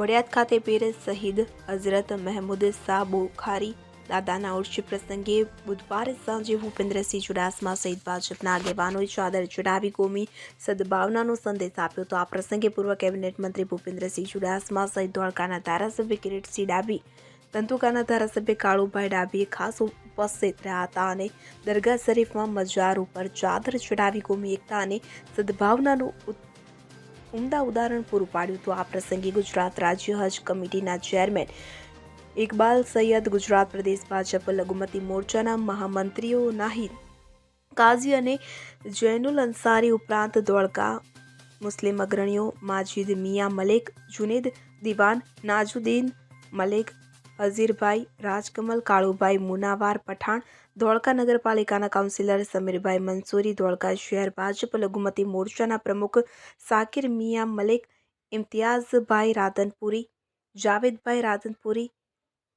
વડિયાદ ખાતે પીર શહીદ હઝરત મહેમૂદ શાહ બુખારી દાદાના ઉર્ષ પ્રસંગે બુધવારે સાંજે ભૂપેન્દ્રસિંહ ચુડાસમા સહિત ભાજપના આગેવાનોએ ચાદર ચડાવી કોમી સદભાવનાનો સંદેશ આપ્યો તો આ પ્રસંગે પૂર્વ કેબિનેટ મંત્રી ભૂપેન્દ્રસિંહ ચુડાસમા સહિત ધોળકાના ધારાસભ્ય કિરીટસિંહ ડાબી, તંતુકાના ધારાસભ્ય કાળુભાઈ ડાભીએ ખાસ ઉપસ્થિત રહ્યા હતા અને દરગાહ શરીફમાં મજાર ઉપર ચાદર ચડાવી કોમી એકતા અને સદભાવનાનું ઉમદા ઉદાહરણ પૂરું પાડ્યું તો આ પ્રસંગે ગુજરાત રાજ્ય હજ કમિટીના ચેરમેન ઇકબાલ સૈયદ, ગુજરાત પ્રદેશ ભાજપ લઘુમતી મોરચાના મહામંત્રીઓ નાહિદ કાઝી અને જૈનુલ અંસારી ઉપરાંત ધોળકા મુસ્લિમ અગ્રણીઓ માજીદ મિયા મલેક, જુનેદ દિવાન, નાજુદ્દીન મલેક હઝીરભાઈ રાજકમલ, કાળુભાઈ, મુનાવાર, પઠાણ, ધોળકા નગરપાલિકાના કાઉન્સિલર, સમીરભાઈ મંસૂરી, ધોળકા શહેર ભાજપ, લઘુમતી મોરચાના પ્રમુખ, સાકિર મિયા મલિક, ઇમ્તિયાઝભાઈ રાધનપુરી, જાવેદભાઈ રાધનપુરી,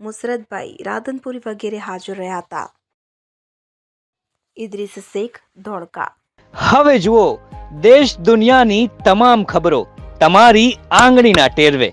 મુસરતભાઈ રાધનપુરી વગેરે હાજર રહ્યા હતા. ઇદ્રીસ શેખ, ધોળકા. હવે જુઓ, દેશ દુનિયાની તમામ ખબરો તમારી આંગળીના ટેરવે.